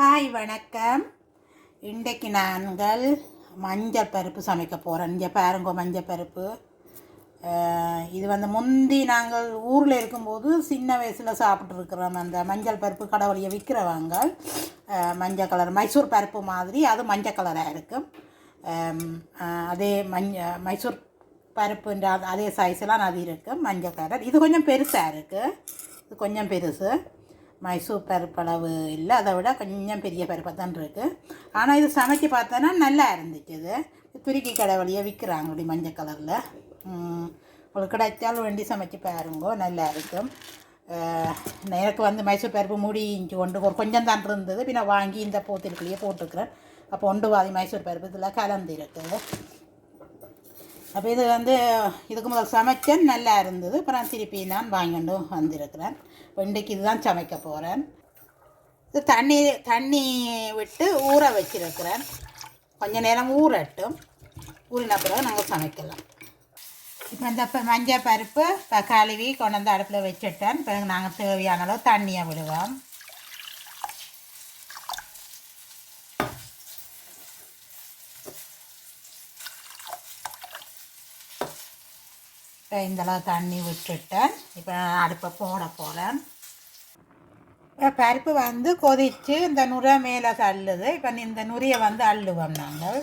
Hi வணக்கம். இன்றைக்கு நாங்கள் மஞ்சள் பருப்பு சமைக்க போகிறோம் இங்கே பாருங்க மஞ்சள் பருப்பு. இது வந்து முந்தி நாங்கள் ஊரில் இருக்கும்போது சின்ன வயசில் சாப்பிட்ருக்குறோம் அந்த மஞ்சள் பருப்பு கடவுளையை விற்கிறவங்க மஞ்சள் கலர் மைசூர் பருப்பு மாதிரி அது மஞ்சள் கலராக இருக்கும் அதே மஞ்ச மைசூர் பருப்புன்ற அதே சைஸ்லாம் அது இருக்குது மஞ்சள் கலர். இது கொஞ்சம் பெருசாக இருக்குது இது கொஞ்சம் பெருசு. மைசூர் பருப்பளவு இல்லை அதை விட கொஞ்சம் பெரிய பருப்பாக தான் இருக்குது ஆனால் இது சமைச்சு பார்த்தோன்னா நல்லா இருந்துச்சு இது துருக்கி கடை வழியாக விற்கிறாங்க அப்படி மஞ்சள் கலரில். உங்களுக்கு கிடைச்சாலும் வேண்டி சமைச்சு பாருங்க நல்லா இருக்கும். எனக்கு வந்து மைசூர் பருப்பு மூடி இஞ்சி கொண்டு ஒரு கொஞ்சம் தான் இருந்தது. பின்ன வாங்கி இந்த போத்திருக்குள்ளேயே போட்டுருக்குறேன் அப்போ ஒன்று வாதி மைசூர் பருப்பு இதில் கலந்து இருக்குது அப்போ இது வந்து இதுக்கு முதல் சமைச்சேன் நல்லா இருந்தது. அப்புறம் திருப்பி நான் வாங்கிட்டு வந்திருக்கிறேன். இப்போ இன்றைக்கு இதுதான் சமைக்க போகிறேன். இது தண்ணி தண்ணி விட்டு ஊற வச்சிருக்கிறேன். கொஞ்ச நேரம் ஊறட்டும். ஊறின பிறகு நாங்கள் சமைக்கலாம். இப்போ இந்த இப்போ மஞ்சள் பருப்பு இப்போ கழுவி கொண்டு வந்து அடுப்பில் வச்சுட்டேன். பிறகு நாங்கள் தேவையான அளவு தண்ணியை விடுவோம். இந்தளவு தண்ணி விட்டுட்டேன். இப்போ அடுப்பை போட போகிறேன் இப்போ பருப்பு வந்து கொதித்து இந்த நுரை மேலே தள்ளுது. இப்போ இந்த நுரையை வந்து அள்ளுவோம் நாங்கள்.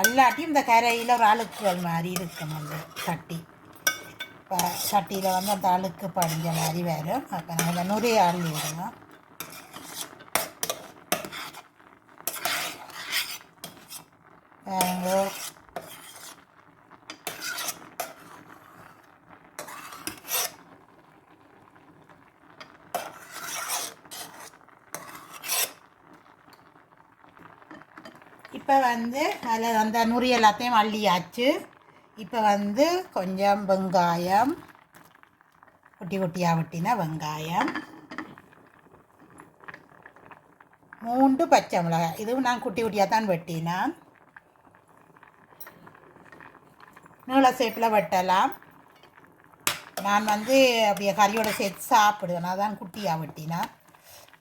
அல்லாட்டி இந்த கரையில் ஒரு அழுக்குகள் மாதிரி இருக்கும் அந்த சட்டி. இப்போ சட்டியில் வந்து அந்த அழுக்கு படிஞ்ச மாதிரி வரும். அப்போ நாங்கள் இந்த நுரையை அள்ளி விடுவோம் பாருங்க இப்போ வந்து அதில் அந்த நுறி எல்லாத்தையும் அள்ளியாச்சு. இப்போ வந்து கொஞ்சம் வெங்காயம் குட்டி குட்டியாக வெட்டின வெங்காயம். மூன்று பச்சை மிளகாய். இதுவும் நான் குட்டி குட்டியாக தான் வெட்டினேன். நீள சேப்பில் வெட்டலாம். நான் வந்து அப்படியே கறியோட சேர்த்து சாப்பிடுவேன். நான் தான் குட்டியாக வெட்டினேன்.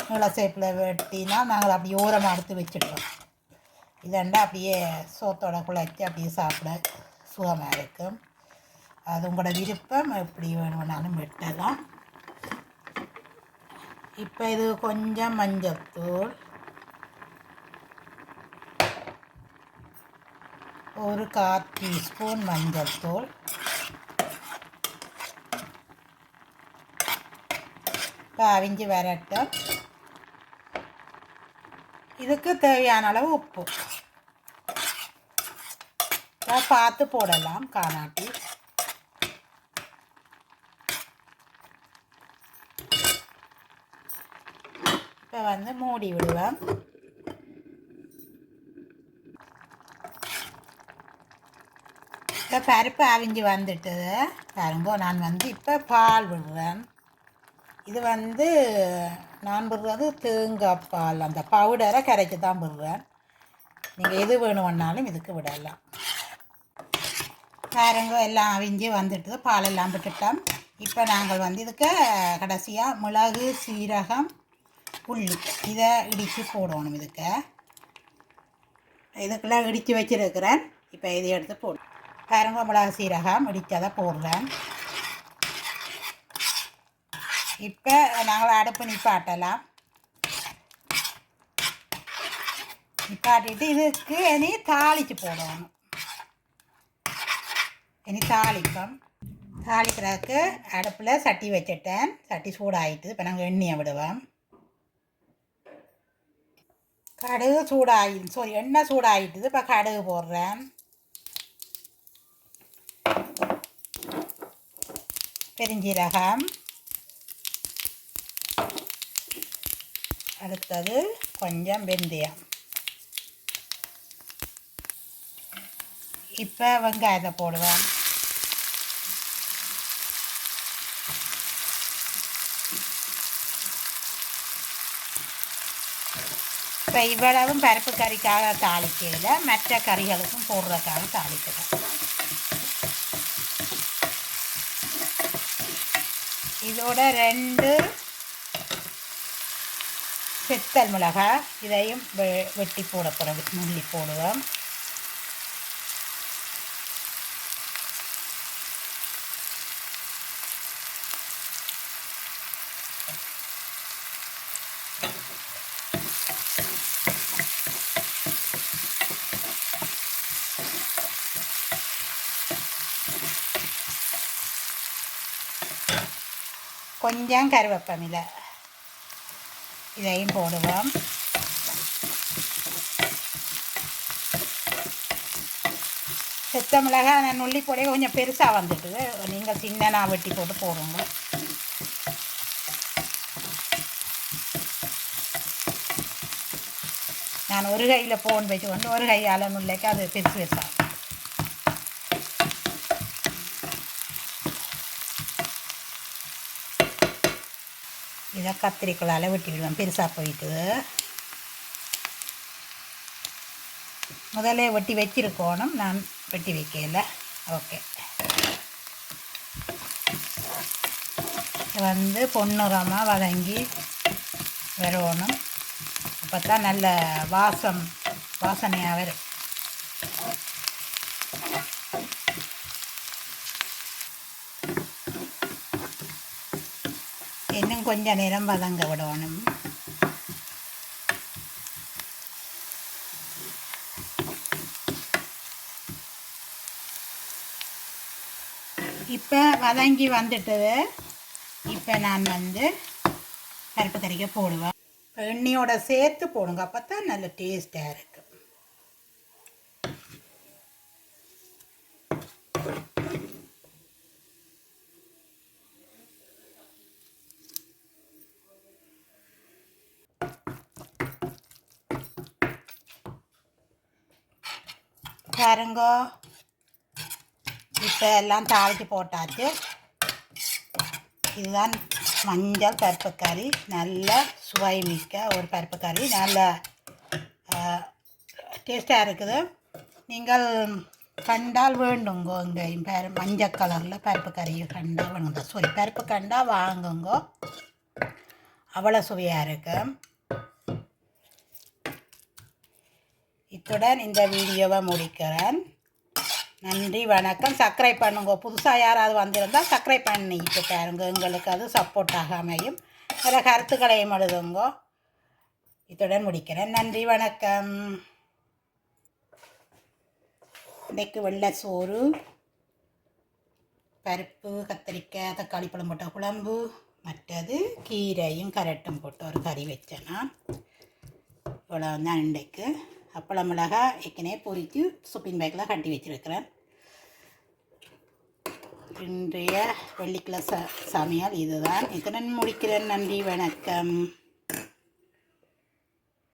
நீள சேப்பில் வெட்டினா நாங்கள் அப்படியே ஓரமாக எடுத்து வச்சுட்டோம். இதண்டா அப்படியே சோத்தோட குழைச்சி அப்படியே சாப்பிட சுகமாக இருக்கும் அது உங்களோட விருப்பம் எப்படி வேணும்னாலும் வெட்டலாம். இப்போ இது கொஞ்சம் மஞ்சத்தூள் ஒரு கால் டீஸ்பூன் மஞ்சள் தூள். இப்போ அவிஞ்சு வரட்டும். இதுக்கு தேவையான அளவு உப்பு. பார்த்து போடலாம் காணாட்டி இப்போ வந்து மூடி விடுவேன் இப்போ பருப்பு அவிஞ்சு வந்துட்டது பாருங்க நான் வந்து இப்போ பால் விடுவேன் இது வந்து நான் விடுறது தேங்காய் பால் அந்த பவுடரை கரைச்சி தான் விடுவேன் நீங்கள் எது வேணும்னாலும் இதுக்கு விடலாம் பாருங்க எல்லாம் அவிஞ்சு வந்துட்டு பாலெல்லாம் விட்டுட்டோம். இப்போ நாங்கள் வந்து இதுக்கு கடைசியாக மிளகு சீரகம் புள்ளி. இதை இடித்து போடணும் இதுக்கு. இதுக்கெல்லாம் இடித்து வச்சுருக்கிறேன். இப்போ இதை எடுத்து போடும் பாருங்க மிளகு சீரகம் இடித்ததை போடுறேன். இப்போ நாங்கள் அடுப்பு நிப்பாட்டலாம். நிப்பாட்டிட்டு இதுக்கு இனி தாளித்து போடணும். இனி தாளிப்பம் தாளிக்கிறதுக்கு அடுப்பில் சட்டி வச்சுட்டேன் சட்டி சூடாயிட்டு இப்போ நாங்கள் எண்ணெயை விடுவோம் கடுகு சூடாகி சாரி எண்ணெய் சூடாகிட்டுது இப்போ கடுகு போடுறேன் பெருஞ்சீரகம் அடுத்தது கொஞ்சம் வெந்தயம் இப்போ வெங்காயத்தை போடுவேன். இப்போ இவ்வளவும் பருப்பு கறிக்காக தாளிக்கல மற்ற கறிகளுக்கும் போடுறதுக்காக தாளிக்கிறேன் இதோட ரெண்டு செத்தல் மிளகாய் இதையும் வெ- வெட்டி போட போகிறோம் முள்ளி போடுவோம் கொஞ்சம் கருவேப்பமில இதையும் போடுவோம். செத்த மிளகாய் நான் நுள்ளி போட கொஞ்சம் பெருசாக வந்துட்டு நீங்கள் சின்னனா வெட்டி போட்டு போடுங்க. நான் ஒரு கையில் ஃபோன் வச்சு கொண்டு ஒரு கையால் நுள்ளைக்கு அது பெருசு பெருசாக இதை கத்திரிக்கோளால் வெட்டி விடுவேன் பெருசாக போயிட்டு. முதல்ல வெட்டி வச்சிருக்கோணும். நான் வெட்டி வைக்கல. ஓகே. வந்து பொன்னுரமாக வதங்கி வரணும். அப்போ தான் நல்ல வாசம் வாசனையாக வரும். இன்னும் கொஞ்சம் நேரம் வதங்க விடணும். இப்போ வதங்கி வந்துட்டது. இப்போ நான் வந்து பருப்பு கறிக்க போடுவேன். எண்ணெயோட சேர்த்து போடுங்க. அப்போ தான் நல்ல டேஸ்ட்டாக இருக்கும் பாருங்கோ. இப்போ எல்லாம் தாளித்து போட்டாச்சு. இதுதான் மஞ்சள் பருப்பு கறி நல்ல சுவை மிக்க ஒரு பருப்பு கறி நல்ல டேஸ்ட்டாக இருக்குது. நீங்கள் கண்டால் வேண்டுங்கோ இங்கே பேர் மஞ்சள் கலரில் பருப்பு கறியை கண்டால் வேணுங்க. சாரி பருப்பு கண்டால் வாங்குங்கோ. அவ்வளோ சுவையாக இருக்குது இத்துடன் இந்த வீடியோவை முடிக்கிறேன். நன்றி வணக்கம். சப்ஸ்கிரைப் பண்ணுங்க. புதுசாக யாராவது வந்திருந்தால் சப்ஸ்கிரைப் பண்ணிட்டு பாருங்க. எங்களுக்கு அது சப்போர்ட்டாக அமையும். சில கருத்துக்களையும் எழுதுங்க. இத்துடன் முடிக்கிறேன். நன்றி வணக்கம். இன்றைக்கு வெள்ளை சோறு பருப்பு கத்திரிக்காய் தக்காளி பழம் போட்ட குழம்பு மற்றது கீரையும் கரட்டும் போட்டு ஒரு கறி வச்சேன்னா இவ்வளோ தான் இன்றைக்கு அப்பள மிளகா ஏற்கனவே பொரித்து சுப்பின் பேக்கில் கட்டி வச்சிருக்கிறேன். இன்றைய வெள்ளிக்கிழமை ச இதுதான். இத்துடன் முடிக்கிறேன். நன்றி வணக்கம்.